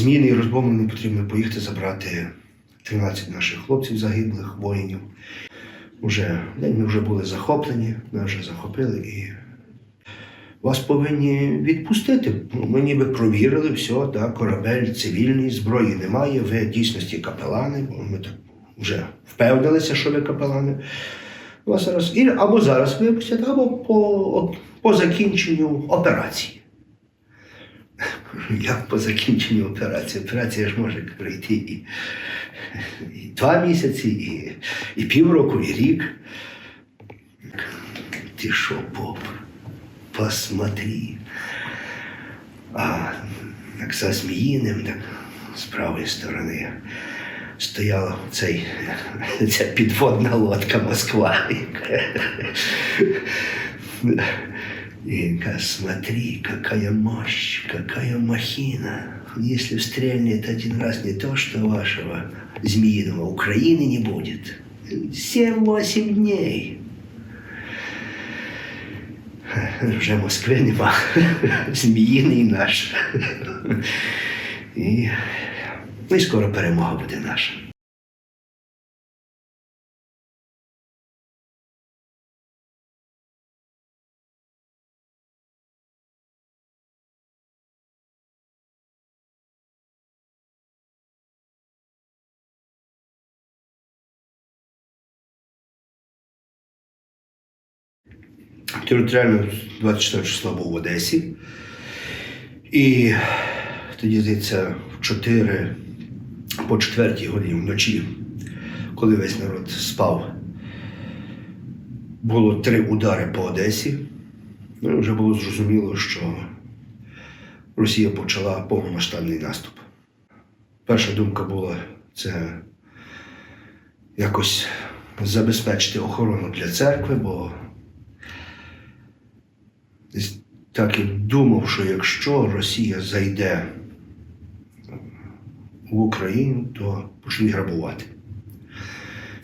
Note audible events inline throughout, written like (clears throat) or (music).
Зміни і розбомблений потрібно поїхати забрати 13 наших хлопців загиблих, воїнів. Уже, ми вже були захоплені, ми вже захопили і вас повинні відпустити. Ну, Ми ніби провірили все, так, корабель цивільний, зброї немає, ви дійсності капелани, бо ми так вже впевнилися, що ви капелани. Вас зараз і або зараз випустять, або по, по закінченню операції. Як по закінченню операції? Операція ж може пройти і, і два місяці, і, і півроку, і рік. Ти що, поп? Посмотри. А так за Зміїним, так з правої сторони стояла цей, ця підводна лодка Москва. И ка- смотри, какая мощь, какая махина. Если стрельнет один раз не то, что вашего змеиного, Украины не будет. Семь-восемь дней. Вже Москви нема. (laughs) Зміїний наш. І, ну, і скоро перемога буде наша. Територіально 24 числа був в Одесі. І тоді, здається, в 4 по 4 годині вночі, коли весь народ спав, було три удари по Одесі. Ну, вже було зрозуміло, що Росія почала повномасштабний наступ. Перша думка була це якось забезпечити охорону для церкви, бо так і думав, що якщо Росія зайде в Україну, то почнуть грабувати.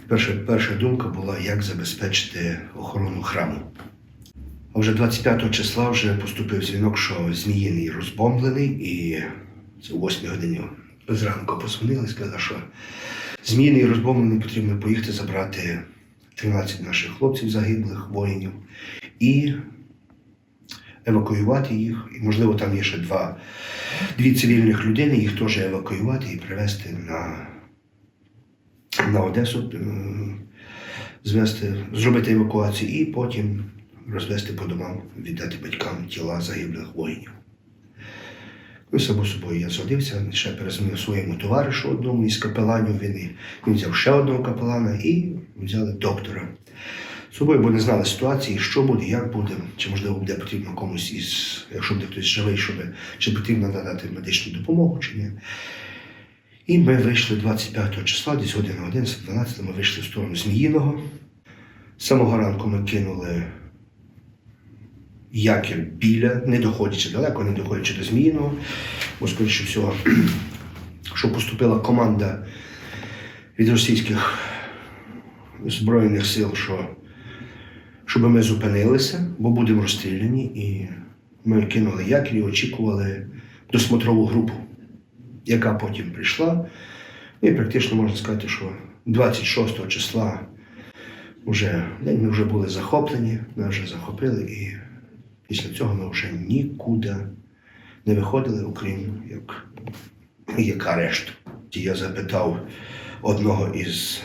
Перша, перша думка була, як забезпечити охорону храму. А вже 25 числа вже поступив дзвінок, що Зміїний розбомблений, і це о 8 годині зранку позвонили, сказали, що Зміїний розбомблений потрібно поїхати забрати 13 наших хлопців загиблих, воїнів, і евакуювати їх. І, можливо, там є ще два, дві цивільних людини, їх теж евакуювати і привезти на, на Одесу, е, звести, зробити евакуацію і потім розвести по домам, віддати батькам тіла загиблих воїнів. Ну, само собою я згодився, ще перезвонив своєму товаришу одному із капеланів. Він, він взяв ще одного капелана і взяли доктора. Собою, бо не знали ситуації, що буде, як буде, чи можливо буде потрібно комусь із, якщо буде хтось живий, щоб, чи потрібно надати медичну допомогу, чи ні. І ми вийшли 25 числа, десь година 11, 12, ми вийшли в сторону Зміїного. З самого ранку ми кинули якір біля, не доходячи далеко, не доходячи до Зміїного, бо, скоріше всього, (clears throat) що поступила команда від російських Збройних сил, що щоб ми зупинилися, бо будемо розстріляні, і ми кинули якір і очікували досмотрову групу, яка потім прийшла. І практично можна сказати, що 26 числа вже, день ми вже були захоплені, ми вже захопили, і після цього ми вже нікуди не виходили, окрім як, як арешт. Я запитав одного із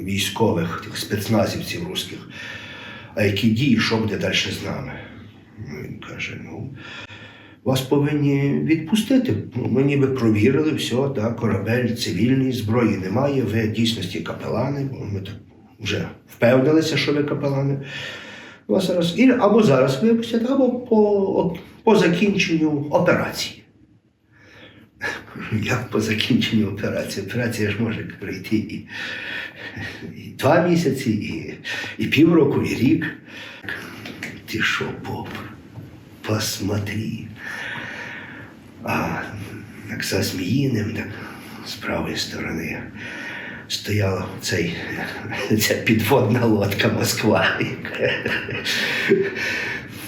військових тих спецназівців русських, а які дії, що буде далі з нами? Він каже: ну, вас повинні відпустити. Ну, Ми ніби провірили все, так, корабель цивільний, зброї немає, ви в дійсності капелани, бо ми так вже впевнилися, що ви капелани. Вас зараз або зараз випустять, або по, по закінченню операції. Як по закінченню операції? Операція ж може пройти і, і два місяці, і, і півроку, і рік. Ти що, поп? Посмотри. А так за Зміїним, так з правої сторони стояла цей, ця підводна лодка Москва.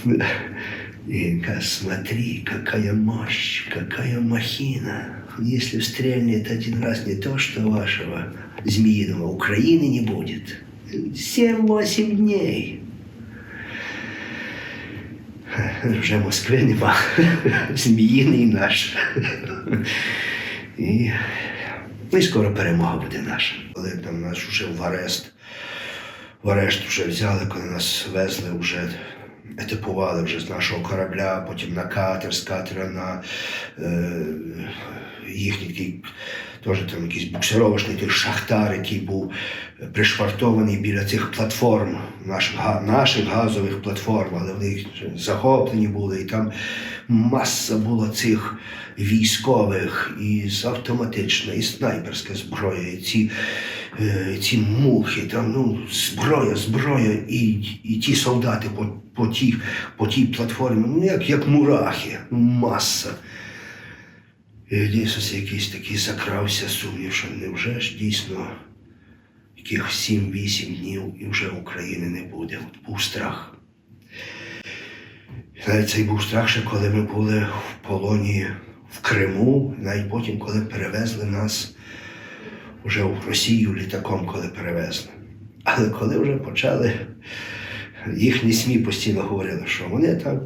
Он говорит, смотри, какая мощь, какая махина. Если стрельнет один раз не то, что вашего змеиного, Украины не будет. Семь-восемь дней. Вже Москви нема. (laughs) Зміїний наш. І, ну, і скоро перемога буде наша. Коли там нас вже в арест, в арешт вже взяли, коли нас везли, вже етипували вже з нашого корабля, потім на катер, з катера на е, їхній теж там якийсь буксировочний той шахтар, який був пришвартований біля цих платформ, наших, наших газових платформ, але вони захоплені були, і там маса була цих військових, і з автоматична, і снайперська зброя, і ці, ці мухи, там ну, зброя, зброя, і, і ті солдати по, по, тій, по тій платформі, ну як, як мурахи, ну, маса. І дійсно якийсь такий закрався сумнів, що невже ж дійсно яких 7-8 днів і вже України не буде. От був страх. Навіть цей був страх, ще коли ми були в полоні в Криму, навіть потім, коли перевезли нас вже в Росію літаком, коли перевезли. Але коли вже почали, їхні СМІ постійно говорили, що вони так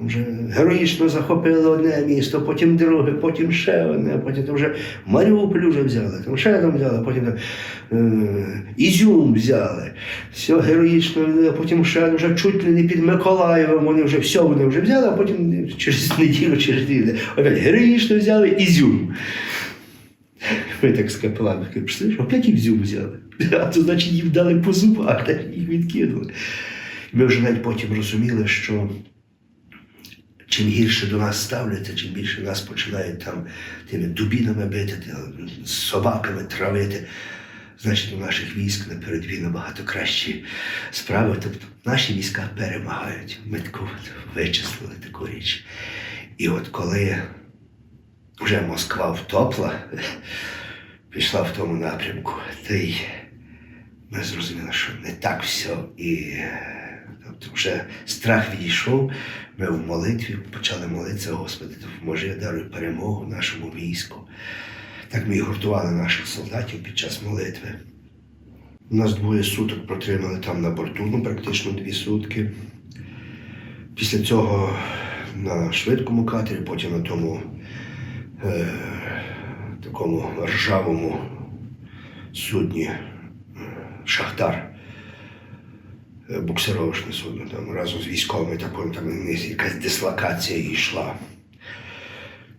вже героїчно захопили одне місто, потім друге, потім ще одне, потім там вже Маріуполь вже взяли, там ще там взяли, потім там, е, Ізюм взяли. Все героїчно, а потім ще вже чуть ли не під Миколаєвом, вони вже все вони вже взяли, а потім через неділю, через дві, опять героїчно взяли Ізюм. Капеланом пішли, що опять Ізюм взяли. (laughs) А то значить їм дали по зубах, їх відкинули. Ми вже навіть потім розуміли, що чим гірше до нас ставляться, чим більше нас починають там тими дубінами бити, собаками травити, значить у наших військ на передовій набагато кращі справи. Тобто наші війська перемагають. Ми вичислили таку річ. І от коли вже Москва втопла, пішла в тому напрямку, то й ми зрозуміли, що не так все. І тобто вже страх відійшов. Ми в молитві почали молитися, Господи, допоможи, даруй перемогу нашому війську. Так ми і гуртували наших солдатів під час молитви. У Нас двоє суток протримали там на борту, ну практично дві сутки. Після цього на швидкому катері, потім на тому е, такому ржавому судні е, Шахтар. Е, Буксировочне судно там разом з військовими, такою там якась дислокація йшла.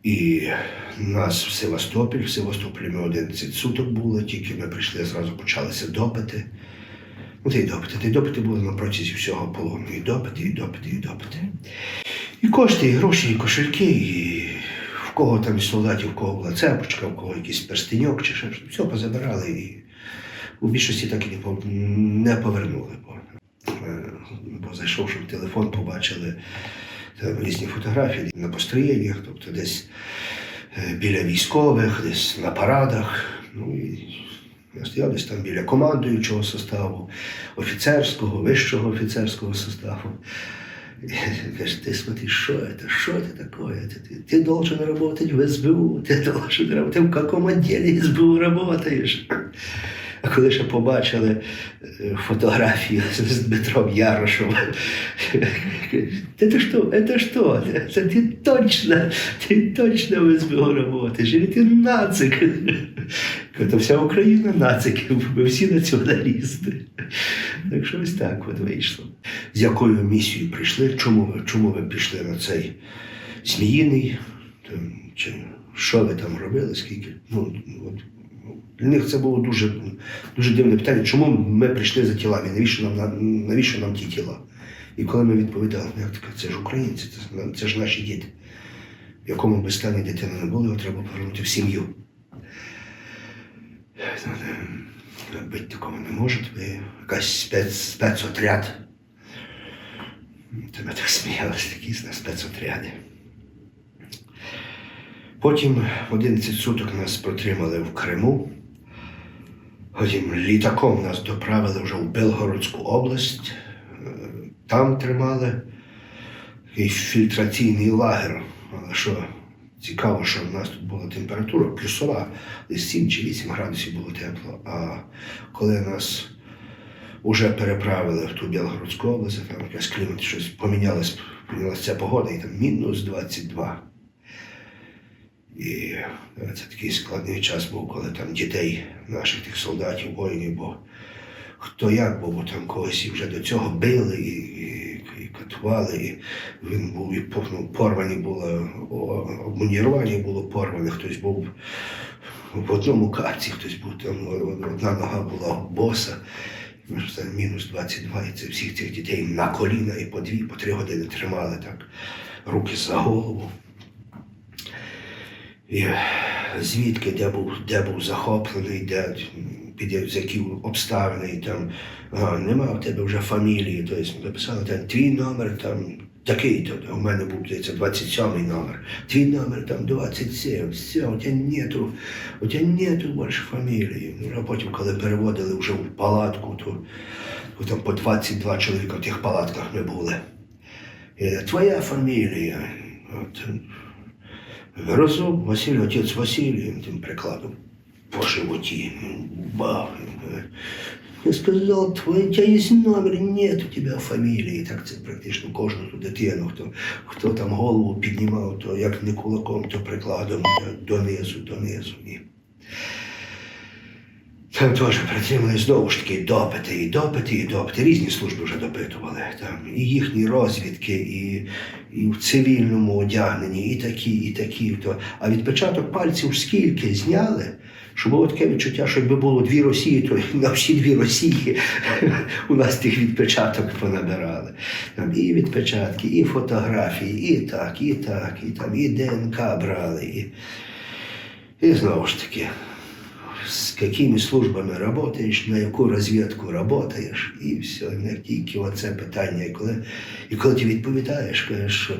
І нас в Севастополь, в Севастополі ми 11 суток були, тільки ми прийшли, зразу почалися допити. Ну, та й допити. Та допити були на протязі всього полону. І допити, і допити, і допити. І кошти, і гроші, і кошельки, і кого там із солдатів, в кого була цепочка, в кого якийсь перстеньок чи ще. Все позабирали і у більшості так і не повернули. Бо, е, бо зайшовши в телефон, побачили там різні фотографії на построєннях, тобто десь е, біля військових, десь на парадах. Ну і я десь там біля командуючого составу, офіцерського, вищого офіцерського составу. И Говорит, ты смотри, что это, что это такое? Ты, ты, ты должен работать в СБУ, ты должен работать, ты в каком отделе СБУ работаешь? А коли ще побачили е, фотографію з Дмитром Ярошем, это что, это что? Это ты точно, ты точно в СБУ работаешь, или ты нацик? Це вся Україна нацики, ми всі націоналісти. Так що ось так от вийшло. З якою місією прийшли? Чому ви, чому ви пішли на цей зміїний? Там, чи що ви там робили? Скільки? Ну, от, для них це було дуже, дуже дивне питання. Чому ми прийшли за тілами? Навіщо нам, навіщо нам ті тіла? І коли ми відповідали, як таке, це ж українці, це, це ж наші діти. В якому би стані дитина не було, його треба повернути в сім'ю. Бити такого не може, ви якась спец, спецотряд. Тебе так сміялися, такі з нас спецотряди. Потім 11 суток нас протримали в Криму. Потім літаком нас доправили вже в Белгородську область. Е, Там тримали. такий фільтраційний лагер. Але що цікаво, що в нас тут була температура плюсова, десь 7 чи 8 градусів було тепло. А коли нас вже переправили в ту Білгородську область, там якась клімат, щось помінялось, помінялася погода, і там мінус 22. І е, це такий складний час був, коли там дітей наших тих солдатів, воїнів, бо хто як був, бо там когось і вже до цього били і, і, і катували, і він був і ну, порвані було, о- обмунірування було порване, хтось був в одному капці, хтось був там, одна нога була боса. Ж це мінус 22, і це всіх цих дітей на коліна і по дві, по три години тримали так, руки за голову. І звідки, де був, де був захоплений, де під які обставини, там нема в тебе вже фамілії. Тобто написали там твій номер там такий, то у мене був здається, 27 номер. Твій номер там 27, все, у тебе нету, у тебе нету більше фамілії. Ну, а потім, коли переводили вже в палатку, то, то там по 22 чоловіка в тих палатках ми були. І, Твоя фамілія. От, Разом Василь, отець Василій, тим прикладом по животі. Бах. Я сказав, твой, у є номер, нет у тебе фамілії. Так це практично кожну ту дитину, хто, хто там голову піднімав, то як не кулаком, то прикладом донизу, донизу. І... Там теж працювали знову ж таки допити, і допити, і допити. Різні служби вже допитували. Там і їхні розвідки, і, і в цивільному одягненні, і такі, і такі. А відпечаток пальців скільки зняли, що було таке відчуття, що якби було дві Росії, то (laughs) на всі дві Росії (laughs) у нас тих відпечаток понабирали. Там і відпечатки, і фотографії, і так, і так, і там, і ДНК брали. І, і знову ж таки с какими службами работаєш, на яку розвідку работаєш, і все, не тільки оце питання. І коли, і коли ти відповідаєш, кажеш, що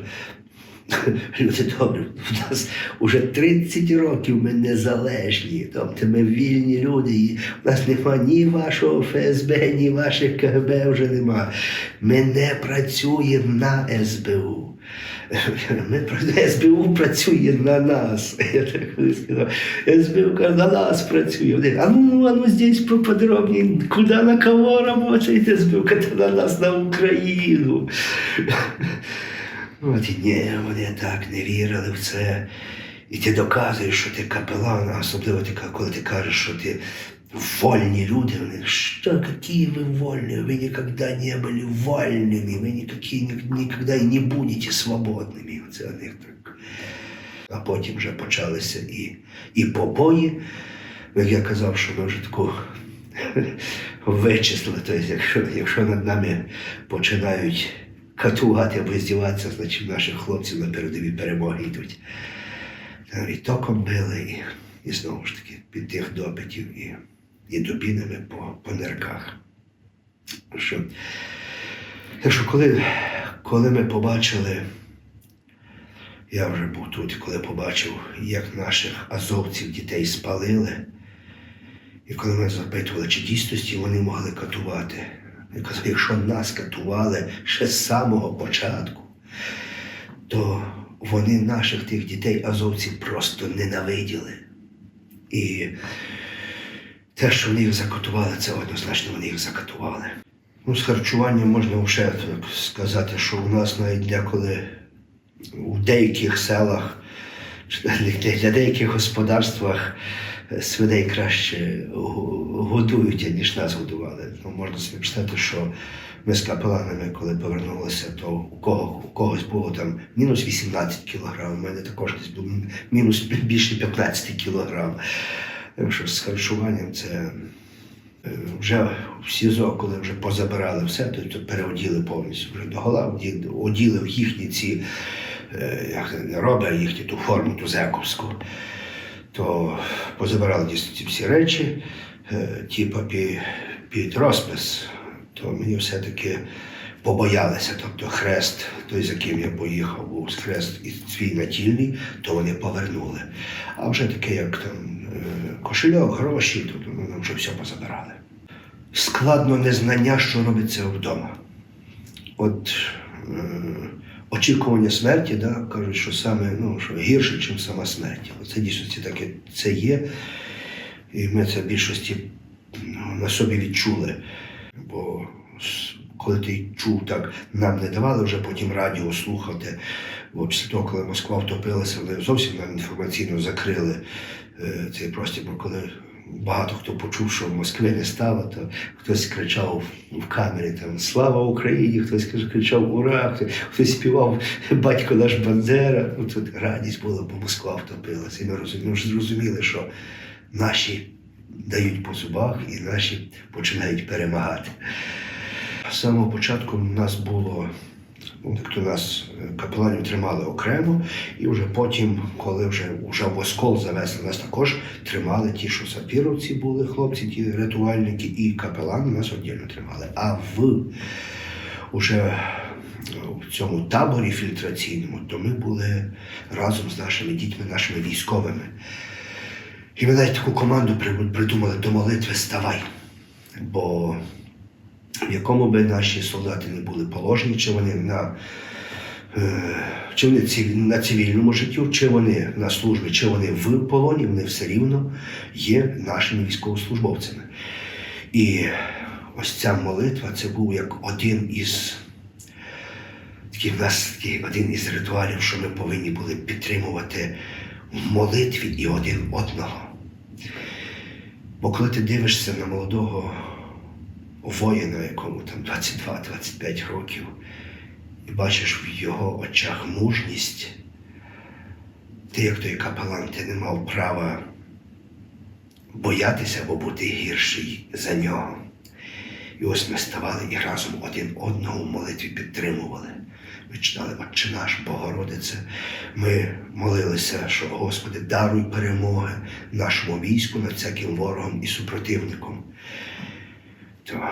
(laughs) люди добре, у нас вже 30 років ми незалежні, тобто ми вільні люди, і в нас нема ні вашого ФСБ, ні ваших КГБ вже нема. Ми не працюємо на СБУ. Ми СБУ працює на нас. Я так сказав. СБУ каже, на нас працює. Вони, А ну, а ну здесь поподробнее, куди на кого работаєте СБУ? Каже, на нас на Україну. От і ні, вони так не вірили в це. І ти доказуєш, що ти капелан, особливо ти, коли ти кажеш, що ти вольні люди, вони, що, які ви вольні? Ви ніколи не були вольними, ви ніякі, ніколи і не будете свободними. Це у них так. А потім вже почалися і, і побої. Як я казав, що ми вже таку (laughs) вичислили. Тобто, якщо, якщо над нами починають катувати або здіватися, значить наших хлопців на передові перемоги йдуть. І током били, і, і знову ж таки під тих допитів і, і дубінами по, по нирках. Що, так що коли, коли ми побачили, я вже був тут, коли побачив, як наших азовців дітей спалили, і коли ми запитували, чи дійсності вони могли катувати. Я казав, якщо нас катували ще з самого початку, то вони наших тих дітей азовців просто ненавиділи. І те, що вони їх закатували, це однозначно вони їх закатували. Ну, з харчуванням можна вже сказати, що у нас навіть деколи в деяких селах для, деяких господарствах е, свиней краще го- годують, ніж нас годували. Ну, можна собі представити, що ми з капеланами, коли повернулися, то у, кого, у когось було там мінус 18 кілограм, у мене також десь був мінус більше 15 кілограм. Що з харчуванням це е, вже в СІЗО, коли вже позабирали все, то, переоділи повністю вже до гола, оділи, в їхні ці е, як не а їхню ту форму, ту зековську. То позабирали дійсно ці всі речі, е, типа під, під розпис, то мені все-таки побоялися. Тобто хрест, той, за ким я поїхав, був хрест і свій натільний, то вони повернули. А вже таке, як там кошельок, гроші, то ну, нам вже все позабирали. Складно незнання, що робиться вдома. От е, очікування смерті, да, кажуть, що саме ну, що гірше, ніж сама смерть. Це дійсно таке це є. І ми це в більшості ну, на собі відчули. Бо коли ти чув так, нам не давали вже потім радіо слухати. Бо після того, коли Москва втопилася, вони зовсім нам інформаційно закрили е, цей простір. Бо коли багато хто почув, що в Москви не стало, то хтось кричав в камері там Слава Україні! Хтось кричав Ура! Хтось, співав Батько наш Бандера. Ну тут радість була, бо Москва втопилася. І ми розуміли, ж зрозуміли, що наші дають по зубах і наші починають перемагати. З самого початку в нас було, хто нас е, капеланів тримали окремо, і вже потім, коли вже, вже в оскол завезли, нас також тримали ті, що сапіровці були, хлопці, ті рятувальники, і капелани нас віддільно тримали. А в уже в цьому таборі фільтраційному, то ми були разом з нашими дітьми, нашими військовими. І ми навіть таку команду придумали до молитви Ставай. Бо в якому би наші солдати не були положені, чи вони на, е, чи вони на цивільному життю, чи вони на службі, чи вони в полоні, вони все рівно є нашими військовослужбовцями. І ось ця молитва це був як один із такий в нас такий один із ритуалів, що ми повинні були підтримувати в молитві і один одного. Бо коли ти дивишся на молодого воїна, якому там 22-25 років, і бачиш в його очах мужність, ти, як той капелан, ти не мав права боятися або бути гірший за нього. І ось ми ставали і разом один одного в молитві підтримували. Ми читали Отче наш, Богородице. Ми молилися, що Господи, даруй перемоги нашому війську над всяким ворогом і супротивником. То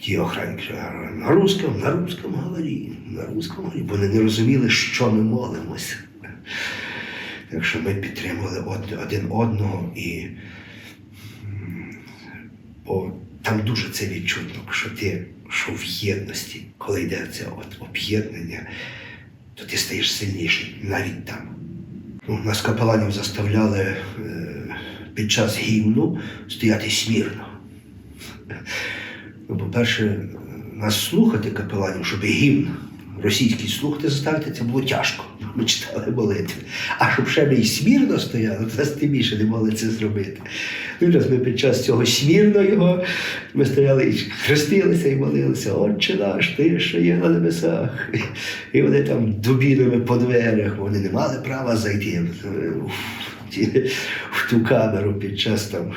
ті охранники говорили, на русском, на русском говори, на русском говори. Бо вони не розуміли, що ми молимося. Так що ми підтримували один одного і бо там дуже це відчутно, що ти що в єдності, коли йде це об'єднання, то ти стаєш сильніший навіть там. Ну, нас капеланів заставляли е, під час гімну стояти смірно. По-перше, нас слухати капеланів, щоб гімн російський слухати заставити, це було тяжко. Ми читали молитви. А щоб ще ми й смірно стояли, то нас тим більше не могли це зробити. Ну, і раз ми під час цього смірно його, ми стояли і хрестилися і молилися, Отче наш, ти що є на небесах. І вони там дубінами по дверях, вони не мали права зайти (laughs) в, ту камеру під час там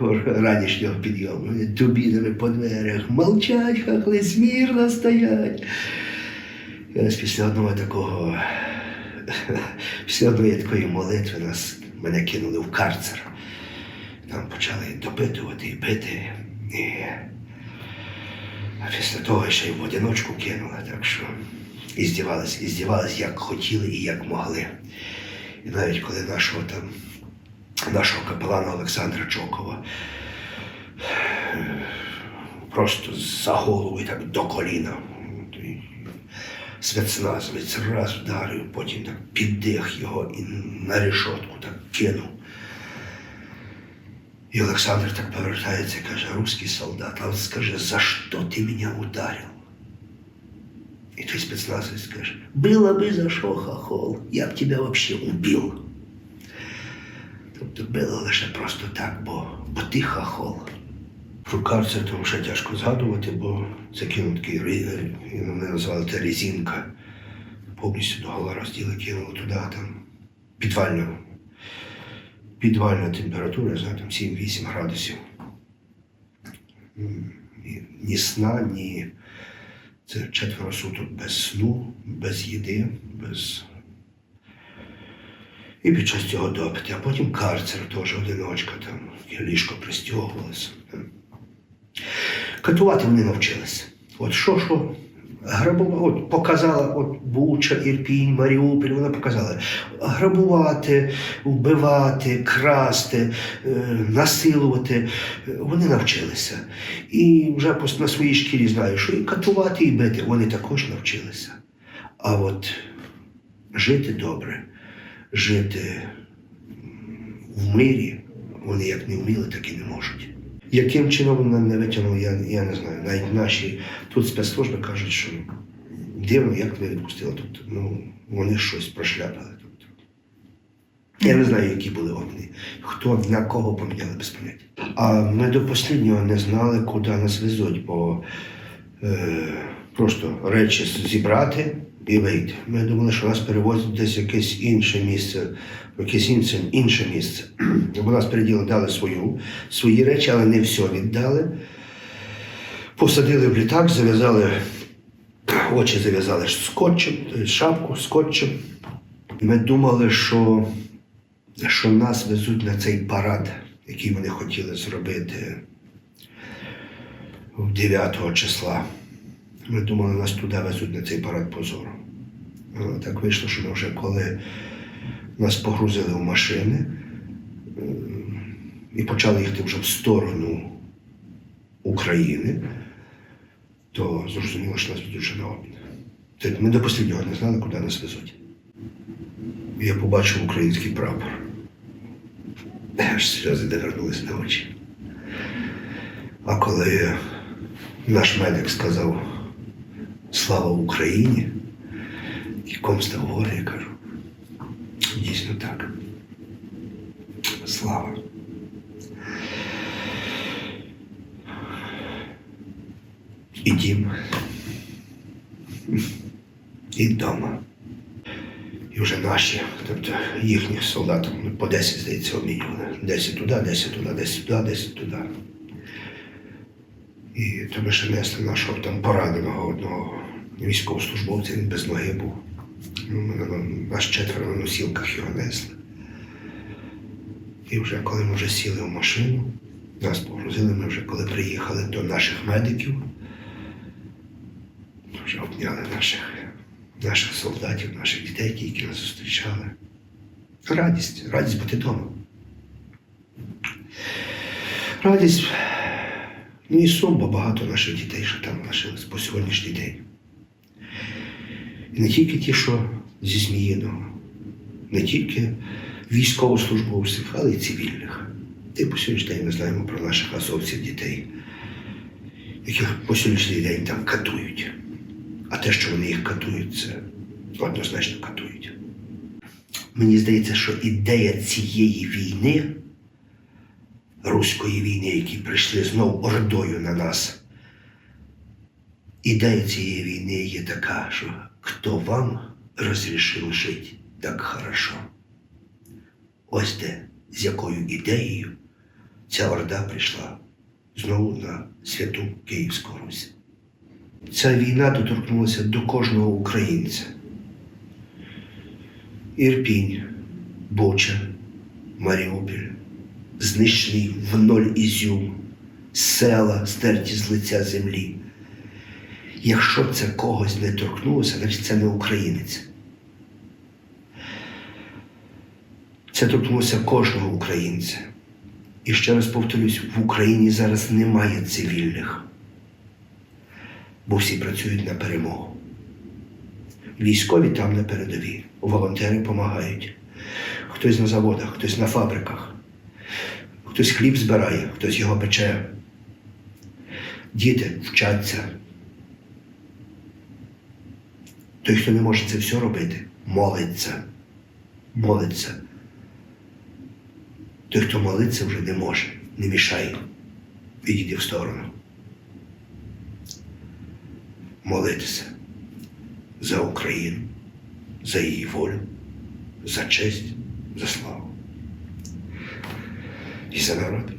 (laughs) ранішнього підйому. Дубінами по дверях, мовчать, хахли, смірно стоять. І ось після одного такого, (laughs) після одної такої молитви нас мене кинули в карцер. Там почали допитувати і бити. І а після того ще й в одиночку кинули, так що і здівались, і здівались, як хотіли і як могли. І навіть коли нашого там, нашого капелана Олександра Чокова просто за голову і так до коліна. Спецназовець раз вдарив, потім так піддих його і на решетку так кинув. І Олександр так повертається і каже, русский солдат, а он скажи, за що ти мене ударив? І той спецназовець каже, було би за що, хохол, я б тебе вообще убив. Тобто було лише просто так, бо, бо ти хохол. Про карцер тому ще тяжко згадувати, бо це кинув такий ри- вони називали це резинка. Повністю до гола розділи, кинули туди, там підвальну підвальна температура, знаю, там 7-8 градусів. Ні сна, ні. Це четверо суток без сну, без їди, без. І під час цього допити, а потім карцер теж одиночка, там ліжко пристягувалося. Катувати вони навчилися. От що, що, грабувати, от показала, от Буча, Ірпінь, Маріуполь, вона показала грабувати, вбивати, красти, е, насилувати. Вони навчилися. І вже на своїй шкірі знаю, що і катувати, і бити вони також навчилися. А от жити добре, жити в мирі, вони як не вміли, так і не можуть. Яким чином вони не витягнули, я, я не знаю. Навіть наші тут спецслужби кажуть, що дивно, як тебе відпустили. Тобто, ну, вони щось прошляпали. Тобто. Я не знаю, які були вони. Хто на кого поміняли без поняття. А ми до останнього не знали, куди нас везуть, бо е, просто речі зібрати і вийти. Ми думали, що нас перевозять десь якесь інше місце, в інше, місце. Бо нас переділи дали свою, свої речі, але не все віддали. Посадили в літак, зав'язали очі зав'язали скотчем, шапку скотчем. Ми думали, що, що нас везуть на цей парад, який вони хотіли зробити 9 числа. Ми думали, нас туди везуть на цей парад позору. Так вийшло, що ми вже коли нас погрузили в машини е, і почали їхати вже в сторону України, то зрозуміло, що нас ведуть вже на обмін. Ми до останнього не знали, куди нас везуть. Я побачив український прапор. Аж сльози довернулись на очі. А коли наш медик сказав Слава Україні, і ком став горе, я кажу, дійсно так. Слава. І дім. І вдома. І вже наші, тобто їхніх солдатів, ну, по 10, здається, обмінювали. 10 туди, 10 туди, 10 туди, 10 туди. І то ми ще несли нашого там пораненого одного військовослужбовця, він без ноги був. Ну, ми на- четверо на носілках його несли. І вже коли ми вже сіли в машину, нас погрузили, ми вже коли приїхали до наших медиків, вже обняли наших, наших солдатів, наших дітей, які нас зустрічали. Радість, радість бути вдома. Радість, ну і сум, бо багато наших дітей, що там лишились по сьогоднішній день. І не тільки ті, що зі Зміїного, не тільки військовослужбовців, але й цивільних. Ти по сьогоднішній день ми знаємо про наших азовців дітей, яких по сьогоднішній день там катують. А те, що вони їх катують, це однозначно катують. Мені здається, що ідея цієї війни, руської війни, які прийшли знов ордою на нас, ідея цієї війни є така, що хто вам розрішив жити так хорошо? Ось де, з якою ідеєю ця орда прийшла знову на святу Київську Русь. Ця війна доторкнулася до кожного українця. Ірпінь, Буча, Маріуполь, знищений в ноль Ізюм, села, стерті з лиця землі. Якщо це когось не торкнулося, значить це не українець. Це торкнулося кожного українця. І ще раз повторюсь, в Україні зараз немає цивільних бо всі працюють на перемогу. Військові там на передовій, волонтери допомагають. Хтось на заводах, хтось на фабриках, хтось хліб збирає, хтось його пече. Діти вчаться. Той, хто не може це все робити, молиться. Молиться. Той, хто молиться, вже не може, не мішає. Відійди в сторону молитися за Україну, за її волю, за честь, за славу і за народ.